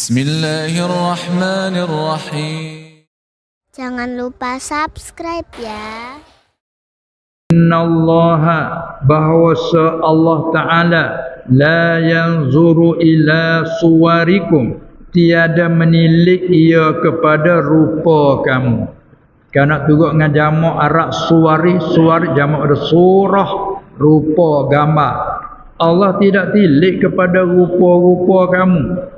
Bismillahirrahmanirrahim. Jangan lupa subscribe ya. innallaha bahawa Allah taala la yanzuru ila suwarikum tiada menilik ia kepada rupa kamu kerana turut dengan jamak Arab suwari suwari jamak ada surah rupa gambar Allah tidak tilik kepada rupa-rupa kamu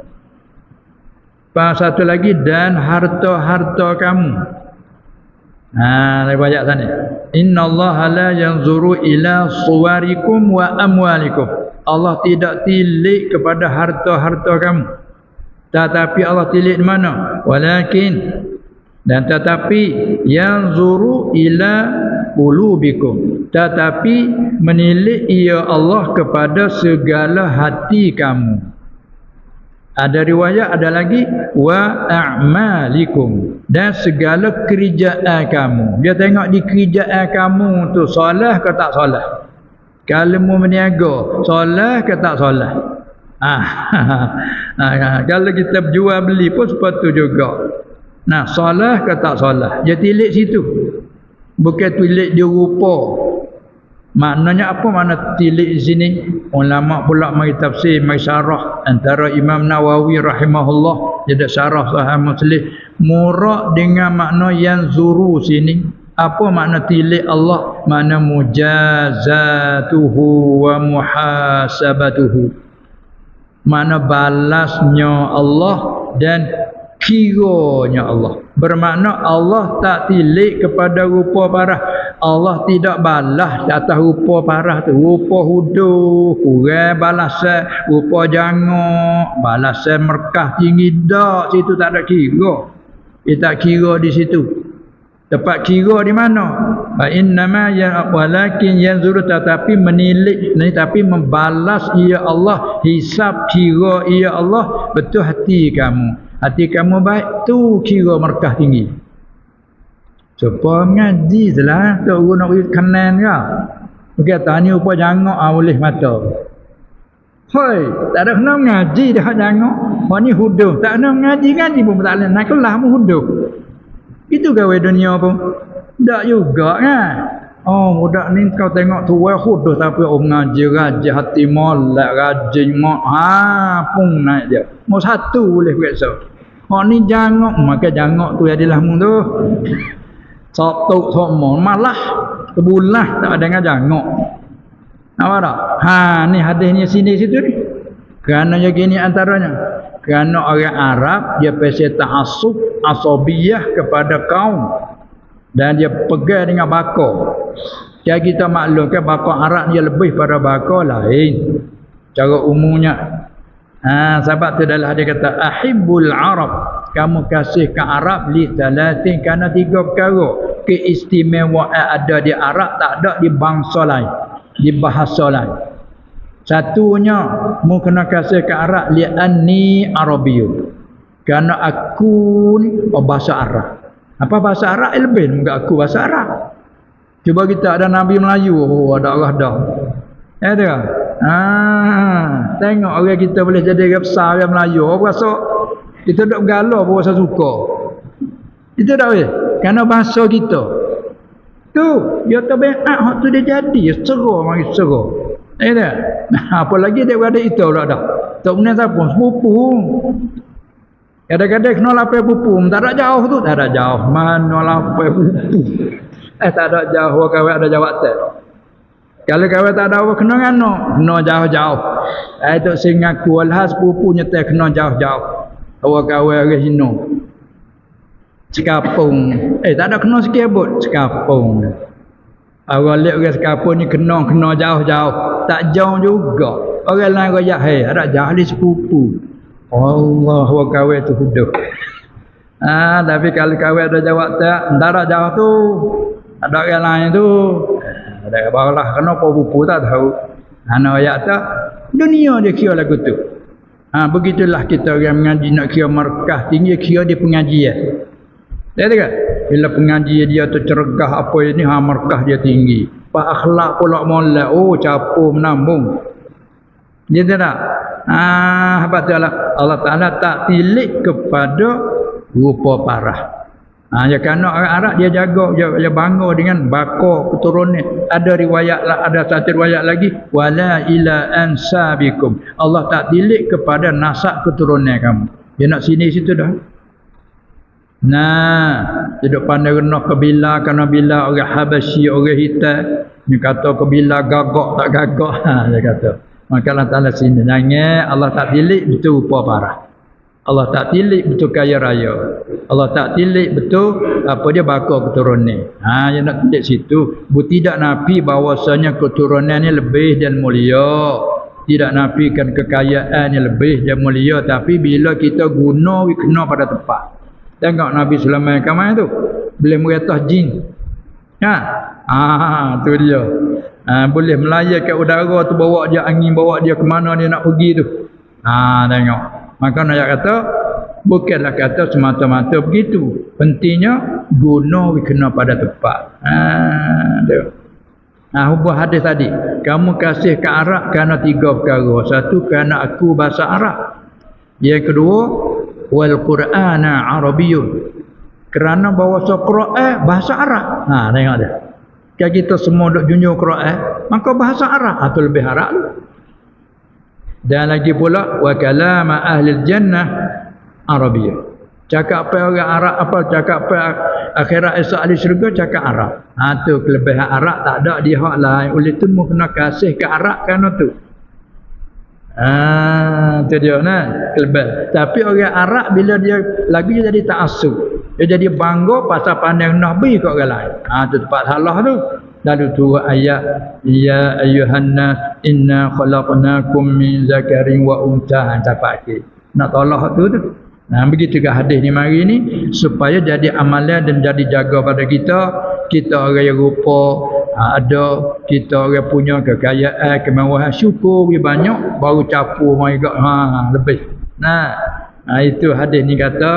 Pas satu lagi dan harta-harta kamu Ha, lebih banyak sana. Inna Allah la yanzuru ila suwarikum wa amwalikum. Allah tidak tilik kepada harta-harta kamu. Tetapi Allah tilik di mana? Walakin dan tetapi yanzuru ila qulubikum. Tetapi menilik ia Allah kepada segala hati kamu. Ada riwayat ada lagi wa a'malikum dan segala kerjaan kamu. Dia tengok di kerjaan kamu tu solah ke tak solah. Kalau mu berniaga, solah ke tak solah. Ah, ah, kalau kita berjual beli pun sepatu juga. Nah, solah ke tak solah. Dia tilik situ. Bukan tilik dia rupa. Maknanya apa makna tilik sini? Ulama pula mari tafsir, mari syarah antara Imam Nawawi rahimahullah jadi syarah sahih Muslim murak dengan makna yang zuru sini. Apa makna tilik Allah? Makna mujazatuhu wa muhasabatuhu. Mana balasnya Allah dan kiranya Allah. Bermakna Allah tak tilik kepada rupa parah. Allah tidak balas atas rupa parah tu. Rupa huduh kurang balasan rupa jangok balasan merkah tinggi dak situ tak ada kira. Dia tak kira di situ. Tempat kira di mana? Fa innama ya walakin yanzuru tetapi menilik ni tapi membalas ia Allah. Hisab kira ia Allah betul hati kamu hati kamu baik tu kira merkah tinggi Supaya ngaji je lah. Tak guna nak kanan ke. Mungkin tanya apa jangok ah, boleh mata. Hoi, tak ada kena ngaji dah jangok. Oh ni huduh. Tak kena ngaji, ngaji pun tak. Nak kelah pun huduh. Itu gawe dunia pun. Tak juga kan. Oh, budak ni kau tengok tua huduh tapi om ngaji ngaji hati molek rajin mak ha pun naik dia. Mau satu boleh biasa. Oh ni jangok maka jangok tu adalah mu tu. Sok tu sok malah kebulah tak ada ngajangok. Apa tak? Ha ni hadisnya sini situ ni. Kerana yang gini antaranya. Kerana orang Arab dia pasti ta'assub asabiyah kepada kaum dan dia pegang dengan baka. Jadi kita maklum kan baka Arab dia lebih pada baka lain. Cara umumnya Ha, sebab tu adalah dia kata ahibbul arab. Kamu kasih ke Arab li talatin kerana tiga perkara. Keistimewaan ada di Arab tak ada di bangsa lain di bahasa lain. Satunya mu kena kasih ke Arab li anni arabiyun kerana aku ni oh, bahasa Arab. Apa bahasa Arab? Lebih enggak aku bahasa Arab. Cuba kita ada nabi Melayu oh ada Allah dah ya dia Ah, tengok orang kita boleh jadi orang besar orang Melayu. Apa rasa kita dok galau apa rasa suka. Itu dak weh. Karena bahasa kita. Tu, dia tu beat hak tu dia jadi, seru mari seru. Eh dah. Nah, apa lagi dia ada itu dak dah. Tak punya siapa sepupu. Kadang-kadang kena lapar pupu, tak ada jauh tu, tak ada jauh. Mana lapar pupu. Eh tak ada jauh, kawan ada jawab tak. Kalau kau tak ada apa kena kan kena jauh-jauh. Eh tu sing ngaku alhas pupu nyetel kena jauh-jauh. Awak kawan orang sino. Sekapung. Eh tak ada kena sikit abut. Sekapung. Orang lihat orang sekapung ni kena kena jauh-jauh. Tak jauh juga. Orang lain royak hei, ada jauh di sepupu. Allah wa kawan tu huduh. Ah, tapi kalau kawan ada jawab tak, ndara jauh tu. Ada orang lain tu ada barulah kenapa buku tak tahu? Ana ayat tak? Dunia dia kira lagu tu. Ha begitulah kita orang mengaji. Nak kira markah tinggi kira di pengajian dia tak? Bila pengajian dia tu cergah apa ini ha markah dia tinggi. Pak akhlak pula molek. Oh capu menambung. Dia tak? Ah, sebab tu Allah, Allah Taala tak tilik kepada rupa parah. Ha, ya kerana orang Arab dia jaga dia, dia bangga dengan bakar keturunan. Ada riwayat ada satu riwayat lagi wala ila ansabikum. Allah tak tilik kepada nasab keturunan kamu. Dia nak sini situ dah. Nah, hidup pandai kena kebila kerana bila orang Habasyi orang hitam ni kata kebila gagak tak gagak ha dia kata. Maka Allah Taala sini nanya Allah tak tilik betul rupa parah. Allah tak tilik betul kaya raya. Allah tak tilik betul apa dia bakar keturunan. Ha yang nak tilik situ. Bu tidak nafi bahawasanya keturunan ni lebih dan mulia. Tidak nafikan kekayaan yang lebih dan mulia tapi bila kita guna we kena pada tempat. Tengok Nabi Sulaiman kamai tu. Boleh meretah jin. Ha. Ah, tu dia. Ha, boleh melayar ke udara tu bawa dia angin bawa dia ke mana dia nak pergi tu. Ha, tengok. Maka nak kata bukanlah kata semata-mata begitu. Pentingnya guna kena pada tempat. Ha. Nah, hubung hadis tadi. Kamu kasih ke Arab kerana tiga perkara. Satu kerana aku bahasa Arab. Yang kedua, wal Qur'ana Arabiyyun. Kerana bawa Quran bahasa Arab. Ha, tengok dia. Kalau kita semua duk junjung Quran, maka bahasa Arab atau lebih Arab tu. Dan lagi pula wa kalama ahli jannah Arabiyyah. Cakap apa orang Arab apa cakap apa akhirat esok ahli syurga cakap Arab. Ha tu kelebihan Arab tak ada di hak lain. Oleh tu mu kena kasih ke Arab kan tu. Ha tu dia nah kelebihan. Tapi orang Arab bila dia lagi jadi tak. Dia jadi bangga pasal pandang Nabi kat orang lain. Ha tu tempat salah tu. Lalu tu ayat ya ayuhan nas inna khalaqnakum min zakarin wa untha tapake. Nak tolak tu tu. Nah begitu ke hadis ni mari ni supaya jadi amalan dan jadi jaga pada kita kita orang yang rupa ha, ada kita orang punya kekayaan kemewahan syukur banyak baru capu mai ha lebih. Nah, nah itu hadis ni kata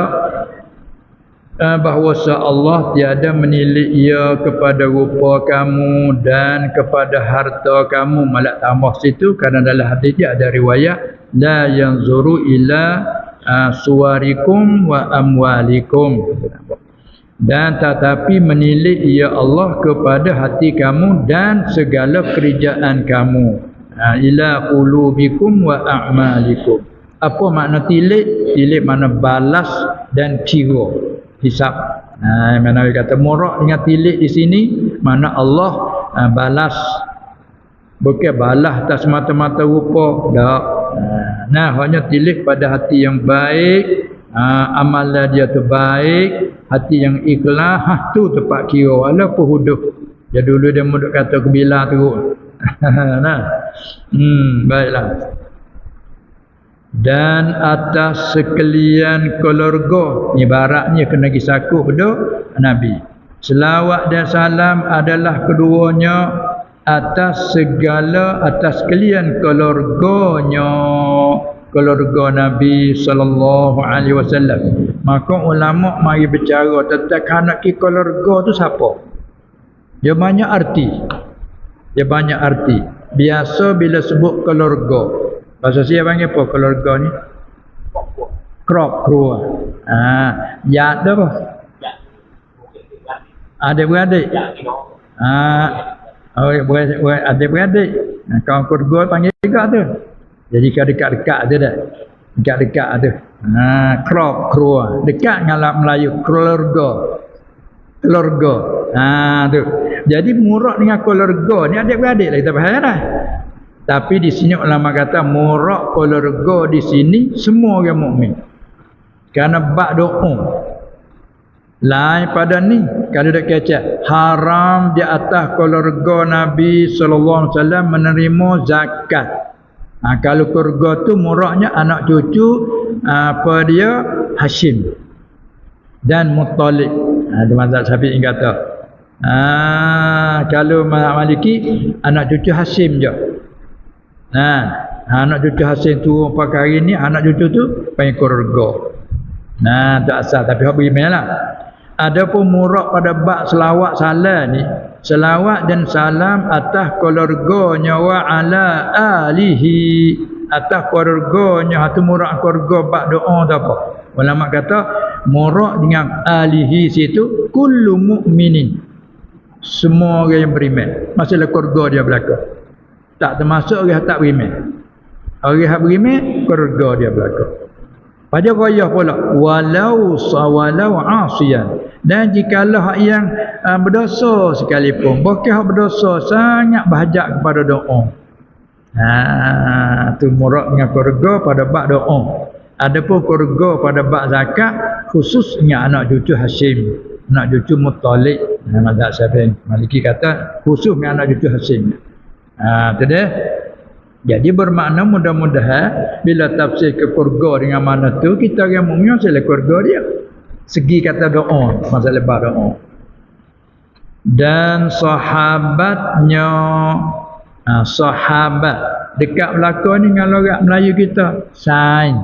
bahawa Allah tiada menilik ia kepada rupa kamu dan kepada harta kamu. Malak tambah situ kerana dalam hadis dia ada riwayat la yanzuru ila uh, suwarikum wa amwalikum. Dan tetapi menilik ia Allah kepada hati kamu dan segala kerjaan kamu. Uh, ila qulubikum wa a'malikum. Apa makna tilik? Tilik makna balas dan kira hisap. Ha, mana dia kata murak dengan tilik di sini mana Allah ha, balas bukan balas tak semata-mata rupa dak. Ha, nah hanya tilik pada hati yang baik, ha, amalan dia tu baik, hati yang ikhlas, ha, tu tempat kira walaupun huduh. Ya dulu dia muduk kata kebila teruk. nah. Hmm, baiklah dan atas sekalian keluarga ibaratnya kena gisaku pada nabi. Selawat dan salam adalah keduanya atas segala atas sekalian keluarganya. Keluarga nabi sallallahu alaihi wasallam. Maka ulama mari bicara tentang anak ki keluarga tu siapa? Dia banyak arti. Dia banyak arti. Biasa bila sebut keluarga Bahasa saya panggil apa keluarga ni? Krop keluar. Ha, ya ada apa? Ada beradik. Ha, oh, beradik, ada beradik. Ha, kawan keluarga panggil juga tu. Jadi kau dekat-dekat tu dah. Dekat-dekat tu. Ha, krop keluar. Dekat dengan Melayu keluarga. Keluarga. Ha, tu. Jadi murak dengan keluarga ni adik-beradik lah kita faham dah. Tapi di sini ulama kata murak keluarga di sini semua orang mukmin. Karena bak doa. Lain pada ni kalau dak kecek haram di atas keluarga Nabi sallallahu alaihi wasallam menerima zakat. Ha, kalau keluarga tu muraknya anak cucu apa dia Hashim dan Muttalib. Ha, mazhab Syafi'i kata. Ha, kalau Maliki anak cucu Hashim je. Ha, anak cucu hasil tu pakai hari ni anak cucu tu panggil keluarga. Nah, tak asal tapi hak bagaimana lah. Ada pun murak pada bak selawat salam ni. Selawat dan salam atas keluarga nyawa ala alihi atas keluarganya hatu murak keluarga bak doa tu apa ulama kata murak dengan alihi situ kullu mu'minin semua orang yang beriman masalah keluarga dia belaka tak termasuk orang tak beriman. Orang yang beriman keluarga dia belaka pada raya pula walau sawalau asian. Dan jikalau hak yang uh, berdosa sekalipun hak berdosa sangat berhajat kepada doa. Ha tu murak dengan keluarga pada bab doa. Adapun keluarga pada bab zakat khususnya anak cucu Hashim anak cucu Muttalib. Mazhab Syafi'i Maliki kata khusus anak cucu Hashim ha tu dia? Jadi bermakna mudah-mudahan bila tafsir ke keluarga dengan mana tu kita yang mukmin sila keluarga dia. Segi kata doa masalah lebar doa. Dan sahabatnya ha, sahabat dekat belakang ni dengan orang Melayu kita sain.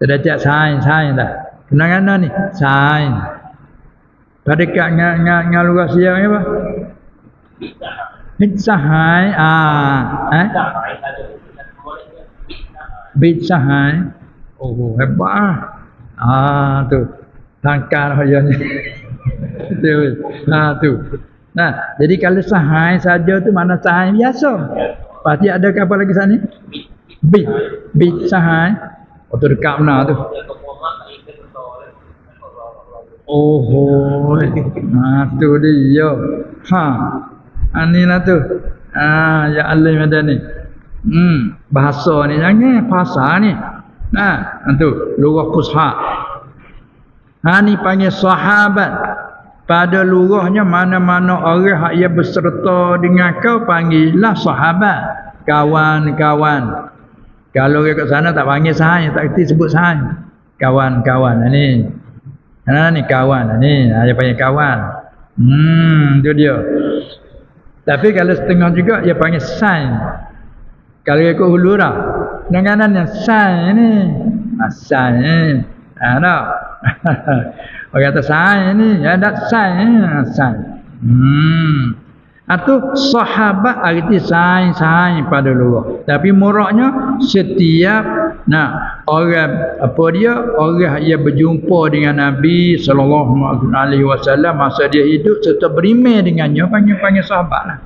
Kita cak sain sain dah. Kenangan ni? Sain. Pada dekat dengan dengan, dengan luar siang ni apa Bitsahai ah eh Bitsahai Oh hebat ah Ah tu. Langkah dia ni. tu. Ha tu. Nah, jadi kalau sahai saja tu mana sahai biasa. Pasti ada apa lagi sana? Bit. Bit sahai. Oh tu dekat mana tu? Oh, oh. Ha tu dia. Ha. Anilah tu. Ah, ya Allah madani. Hmm, bahasa ni jangan bahasa ni. Nah, itu lurah fusha. Ha ni panggil sahabat. Pada lurahnya mana-mana orang yang berserta dengan kau panggillah sahabat. Kawan-kawan. Kalau orang kat sana tak panggil sahaya, tak kerti sebut sahaya. Kawan-kawan. Ha, ni. Ha ni kawan. Ha, ni. Ha, dia panggil kawan. Hmm, tu dia. Tapi kalau setengah juga, dia panggil sain. Kalau ikut hulu dah. Yang sai ni. Asai ni. Ada. Orang kata sai ni. Ya tak sai ni. Sai. Hmm. Atau sahabat arti sai sai pada luar. Tapi muraknya setiap nah orang apa dia orang yang berjumpa dengan Nabi sallallahu alaihi wasallam masa dia hidup serta beriman dengannya panggil-panggil sahabat lah.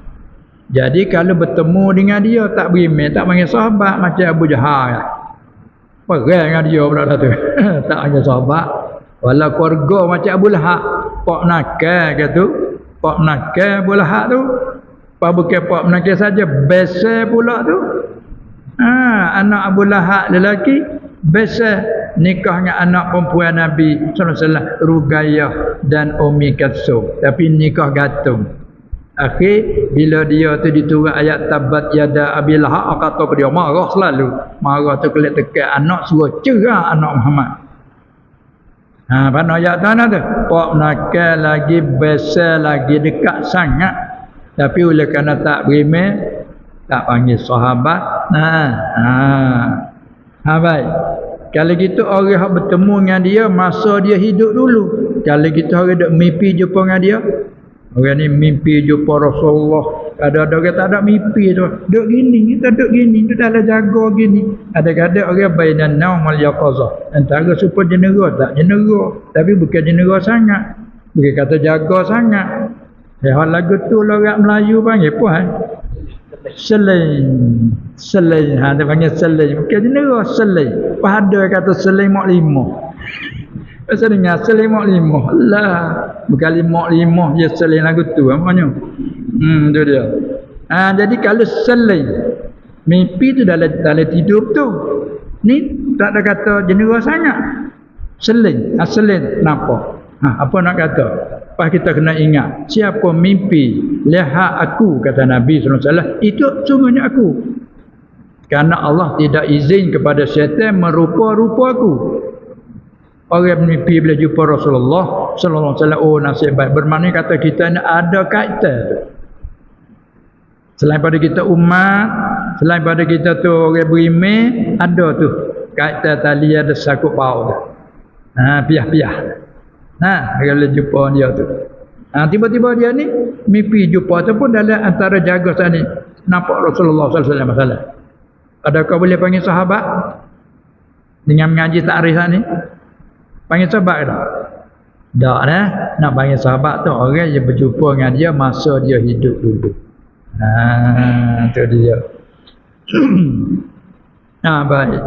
Jadi kalau bertemu dengan dia tak beriman, tak panggil sahabat macam Abu Jahal. Perang dengan dia pula tu. tak panggil sahabat. Walau keluarga macam Abu Lahab, pak nakal ke tu, pak nakal Abu Lahab tu. Pak bukan pak nakal saja, besar pula tu. Ha, anak Abu Lahab lelaki besar nikah dengan anak perempuan Nabi sallallahu alaihi wasallam Rugayah dan Ummi Kalsum tapi nikah gantung Akhir bila dia tu diturun ayat tabat yada abil haq kata dia marah selalu. Marah tu kelak tekan anak suruh cerah anak Muhammad. Ha pada ayat mana tu? Pak nakal lagi besar lagi dekat sangat. Tapi oleh kerana tak beriman tak panggil sahabat. Ha ha. Ha baik. Kalau gitu orang yang bertemu dengan dia masa dia hidup dulu. Kalau gitu orang duk mimpi jumpa dengan dia, Orang ni mimpi jumpa Rasulullah. Ada-ada orang tak ada mimpi tu. Duk gini, kita duk gini, tu dah jaga gini. Ada-ada orang bainan naum wal yaqazah. Antara super jenera tak jenera, tapi bukan jenera sangat. Bukan kata jaga sangat. Ya lagu tu lah orang Melayu panggil puan. Selain Selain ha, Dia panggil selain Bukan jenera selain Pada kata selain mak lima Pasal dengar selimut lima. Lah. Bukan lima lima je selim lagu tu. Apanya? Hmm, tu dia. Ha, jadi kalau selim. Mimpi tu dalam, dalam tidur tu. Ni tak ada kata jenera sangat. Selim. Ha, selim. Kenapa? Ha, apa nak kata? Pas kita kena ingat. Siapa mimpi. Lihat aku kata Nabi SAW. Itu sungguhnya aku. Karena Allah tidak izin kepada syaitan merupa-rupa aku. Orang mimpi bila jumpa Rasulullah wasallam oh nasib baik bermakna kata kita ni ada kaitan. Selain pada kita umat, selain pada kita tu orang beriman, ada tu kaitan tali ada sakut tu. Ha piah-piah. Ha kalau jumpa dia tu. Ha tiba-tiba dia ni mimpi jumpa ataupun dalam antara jaga sana nampak Rasulullah sallallahu alaihi wasallam Adakah boleh panggil sahabat? Dengan mengaji takrif ni? Panggil sahabat ke tak? Tak dah. Nak panggil sahabat tu orang yang berjumpa dengan dia masa dia hidup dulu. Ha, tu dia. ha, baik.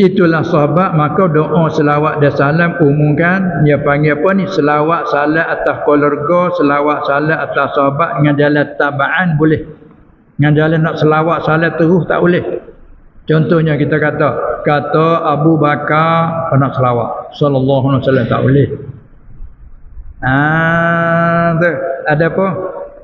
Itulah sahabat maka doa selawat dan salam umumkan. Dia panggil apa ni? Selawat salat atas keluarga selawat salat atas sahabat. Dengan jalan tabaan boleh. Dengan jalan nak selawat salat terus tak boleh. Contohnya kita kata kata Abu Bakar nak selawat. Sallallahu alaihi wasallam tak boleh. Ah tu. Ada apa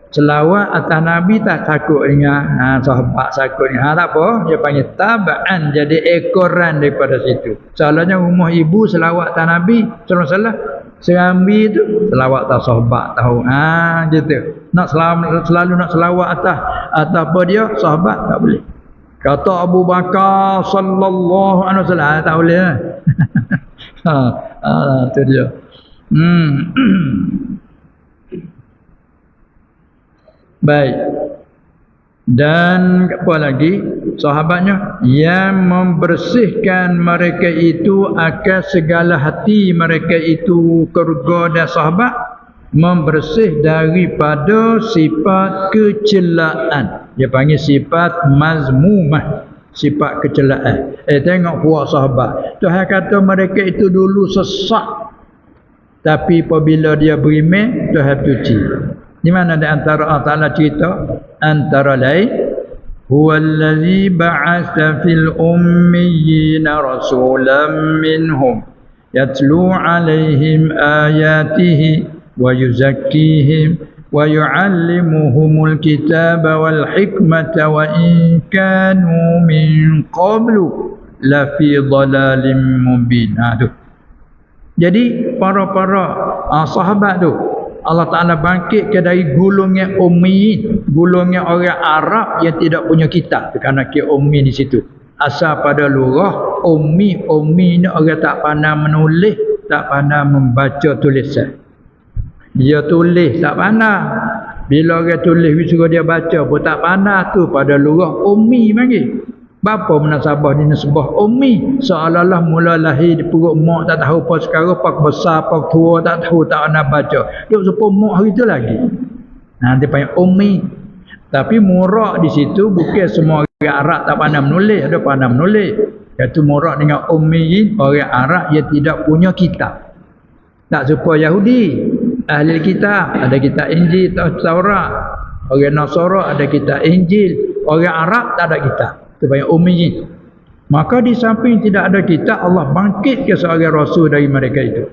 selawat atas Nabi tak takut dengan ha, sahabat takut ha, tak apa. Dia panggil tabaan jadi ekoran daripada situ. Salahnya rumah ibu selawat atas Nabi SAW serambi tu selawat atas sahabat tahu. Ha, gitu nak selalu, selalu nak selawat atas atas apa dia sahabat tak boleh. Kata Abu Bakar sallallahu alaihi wasallam ha, tak boleh ha, ha, tu dia. Hmm Baik. Dan apa lagi? Sahabatnya yang membersihkan mereka itu akan segala hati mereka itu keluarga dan sahabat membersih daripada sifat kecelaan. Dia panggil sifat mazmumah, sifat kecelaan. Eh tengok puak sahabat. Tuhan kata mereka itu dulu sesak. Tapi apabila dia beriman, Tuhan cuci. Di mana di antara Allah Ta'ala cerita antara lain huwa allazi ba'atha fil ummiyina rasulan minhum yatlu alaihim ayatihi wa yuzakkihim wa yu'allimuhumul kitaba wal hikmata wa in kanu min qablu la fi dhalalin mubin. Ha, jadi para-para uh, sahabat tu Allah Ta'ala bangkitkan dari gulungnya ummi gulungnya orang Arab yang tidak punya kitab. Kerana ke ummi di situ. Asal pada lurah ummi ummi ni orang tak pandai menulis tak pandai membaca tulisan. Dia tulis tak pandai. Bila orang tulis suruh dia baca pun tak pandai tu. Pada lurah ummi panggil Bapa menasabah ni nasabah ummi seolah-olah mula lahir di perut mak tak tahu apa sekarang apa besar apa tua tak tahu tak nak baca. Duk supo mak hari tu lagi. Nanti panggil ummi. Tapi murak di situ bukan semua orang Arab tak pandai menulis, ada pandai menulis. Iaitu murak dengan ummi orang Arab yang tidak punya kitab. Tak serupa Yahudi. Ahli kitab ada kitab Injil, Taurat. Orang Nasara ada kitab Injil. Orang Arab tak ada kitab sebagai ummi maka di samping tidak ada kita Allah bangkit seorang rasul dari mereka itu.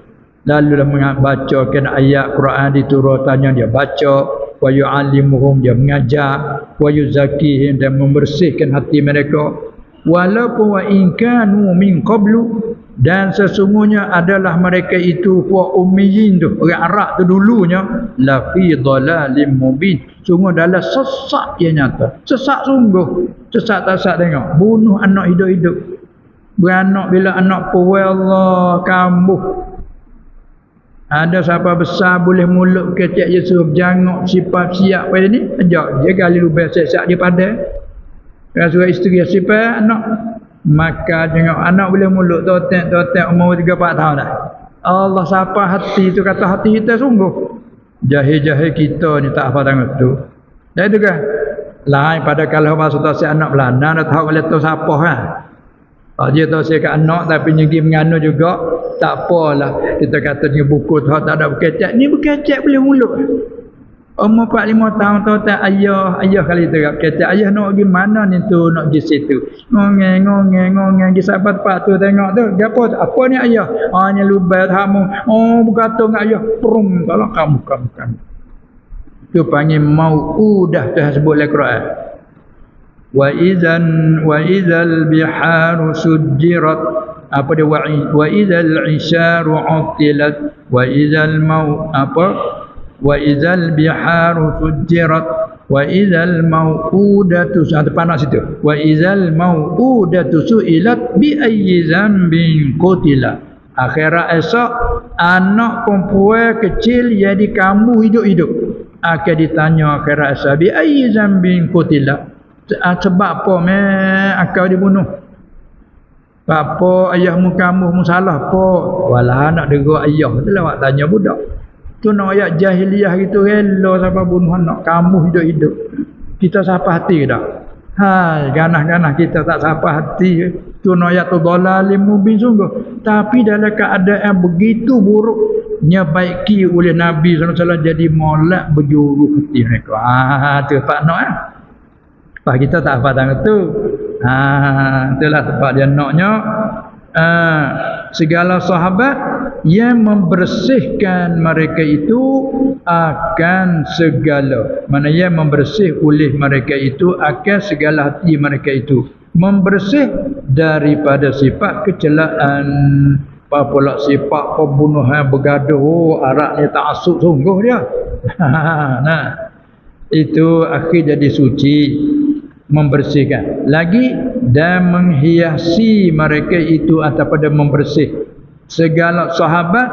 Lalu dia membacakan ayat Quran diturutannya dia baca. Wa yu'allimuhum dia mengajar. Wa yuzakihim dan membersihkan hati mereka. Walaupun wa in kanu min qablu dan sesungguhnya adalah mereka itu puak ummiyin tu orang Arab tu dulunya la fi dhalalim mubin sungguh dalam sesak yang nyata. Sesak sungguh. Sesak tak sak tengok. Bunuh anak hidup-hidup. Beranak bila anak puwe Allah kambuh. Ada siapa besar boleh mulut kecek Yusuf jangok sifat siap pada ni? Ajak dia kali lubang siap dia pada. Rasul isteri sifat anak? Maka tengok anak boleh mulut totek totek umur 3 4 tahun dah. Allah siapa hati tu kata hati kita sungguh jahil-jahil kita ni tak apa tengok tu dan itu kan? Lain pada kalau masuk tahu si anak belanda dah tahu boleh tahu siapa kan kalau dia tahu si anak tapi nyegi menganu juga tak apalah. Kita kata ni buku tu tak ada berkecek ni berkecek boleh mulut Umur 4 5 tahun tu tak ayah ayah kali tu kata ayah nak pergi mana ni tu nak pergi situ. Ngongeng ngongeng ngongeng di sahabat pak tu tengok tu gapo apa ni ayah? Ah ni lubat kamu. Oh berkata dengan ayah prum kalau kamu kamu kamu. Tu panggil mauudah tu sebut dalam Quran. Wa idzan wa idzal biharu sujjirat apa dia wa idzal isharu utilat wa idzal mau apa biharu fujirat wa idzal mau'udatu ada panas itu mau'udatu su'ilat bi ayyi zambin qutila akhirat esok anak perempuan kecil jadi kamu hidup-hidup akan ditanya akhirat esok bi ayyi zambin Ah, sebab apa me akal dibunuh? Apa ayahmu kamu mu salah apa? Walah nak dengar ayah tu lah tanya budak. Tu nak ayat jahiliah gitu rela siapa bunuh anak kamu hidup-hidup. Kita siapa hati dak? Hai, ganah-ganah kita tak siapa hati. Tu nak ayat tu dalalim mubin sungguh. Tapi dalam keadaan begitu buruk nyebaiki oleh Nabi SAW jadi molek berjuru hati mereka. Ah, tu Pak Nok eh. Pak kita tak apa tang tu. Ha, itulah sebab dia naknya uh, segala sahabat yang membersihkan mereka itu akan segala. Mana yang membersih oleh mereka itu akan segala hati mereka itu. Membersih daripada sifat kecelaan apa pula sifat pembunuhan bergaduh oh, arak ni tak asuk sungguh dia nah itu akhir jadi suci membersihkan. Lagi dan menghiasi mereka itu atau pada membersih. Segala sahabat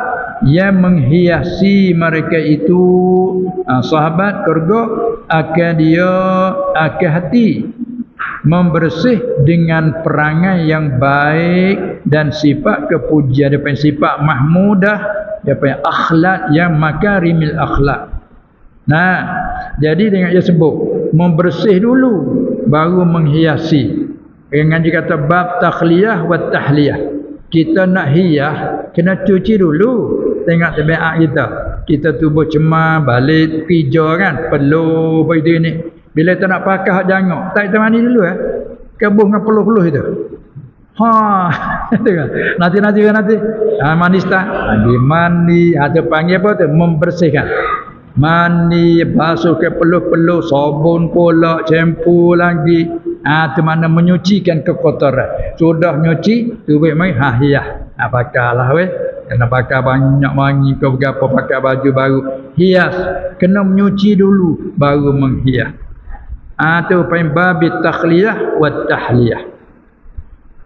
yang menghiasi mereka itu ha, sahabat kerja akan dia akan hati membersih dengan perangai yang baik dan sifat kepujian. Dia punya sifat mahmudah dia punya akhlak yang makarimil akhlak. Nah jadi dengan dia sebut membersih dulu baru menghiasi. Dengan dia kata bab takhliyah wa tahliyah. Kita nak hias kena cuci dulu. Tengok tabiat kita. Kita tubuh cemar balik pijau kan? Perlu apa itu ni. Bila kita nak pakai jangok tak kita mandi dulu eh. Kebuh dengan peluh-peluh itu. Ha nanti nanti nanti. Ha, mandi start. Mandi mandi. Atau panggil apa tu? Membersihkan mandi basuh ke peluh-peluh sabun pula shampoo lagi. Ah tu mana menyucikan kekotoran. Sudah nyuci tu baik mai ha hias ha pakailah weh. Kena pakai banyak wangi ke berapa pakai baju baru. Hias. Kena menyuci dulu baru menghias. Ah tu pain babi takhliyah wa tahliyah.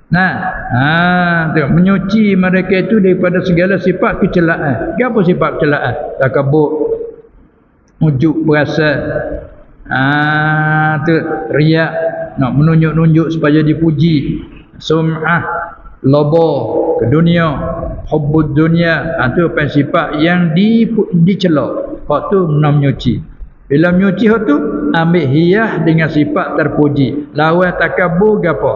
Nah, ha tu menyuci mereka itu daripada segala sifat kecelaan. Apa sifat kecelaan? Takabur, ujuk berasa ah tu riak. Nak menunjuk-nunjuk supaya dipuji. Sum'ah lobo ke dunia. Hubbud dunia. Ah tu sifat yang di dicela. Hak tu nak menyuci bila menyuci hak tu ambil hiyah dengan sifat terpuji. Lawan takabur gapo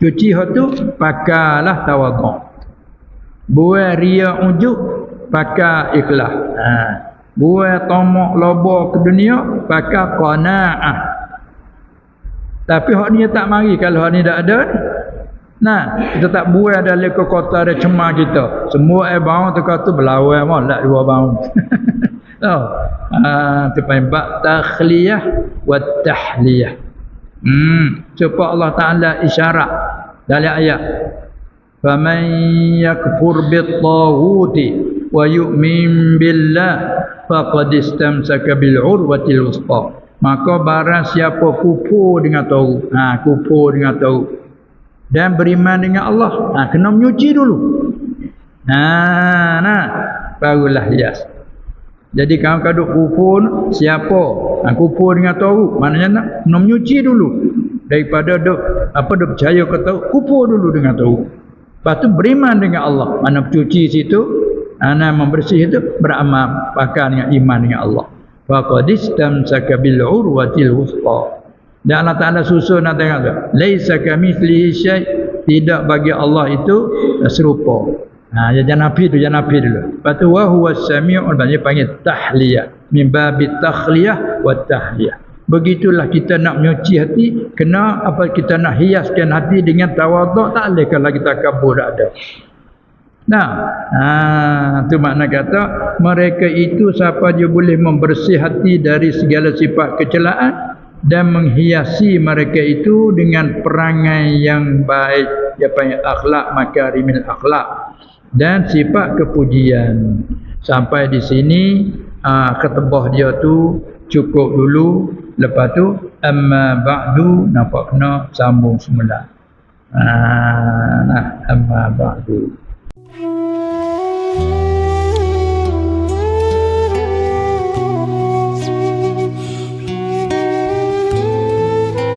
cuci hak tu pakalah tawadhu buat riak ujuk pakai ikhlas. Ha buat tomok lobo ke dunia pakai qanaah. Tapi hak ni tak mari kalau hak ni tak ada. Nah kita tak buat dalam ke kota ada cemar kita. Semua air bau tu kata berlawan molek dua bau oh ah tu bab takhliyah wa tahliyah. Hmm supaya Allah taala isyarat dalam ayat. Faman yakfur bit wa yu'min billah faqad istamsaka bil urwatil wuthqa. Maka barang siapa kufur dengan tahu ha kufur dengan tahu dan beriman dengan Allah ha kena menyuci dulu. Ha nah barulah hias. Jadi kalau kaduk kufur siapa ha kufur dengan tahu maknanya nak kena menyuci dulu. Daripada duk apa duk percaya ke tahu kufur dulu dengan tahu. Lepas tu beriman dengan Allah. Mana cuci situ ana membersih itu beramal pakai dengan iman dengan Allah. Faqad istamsaka bil urwatil wuthqa dan Allah Taala susun nak tengok tu. Laisa kamitslihi syai. Tidak bagi Allah itu serupa. Ha ya janabi tu janabi dulu. Lepas tu wa huwa samiul basir. Panggil tahliyah. Min babi takhliyah wa tahliyah. Begitulah kita nak menyuci hati kena apa kita nak hiaskan hati dengan tawaduk tak boleh kalau kita kabur tak ada Nah, ha, tu makna kata mereka itu siapa dia boleh membersih hati dari segala sifat kecelaan dan menghiasi mereka itu dengan perangai yang baik, dia panggil akhlak makarimil akhlak dan sifat kepujian. Sampai di sini ha, ketebah dia tu cukup dulu, lepas tu amma ba'du nampak kena sambung semula. Ha, nah, amma ba'du. Thank you.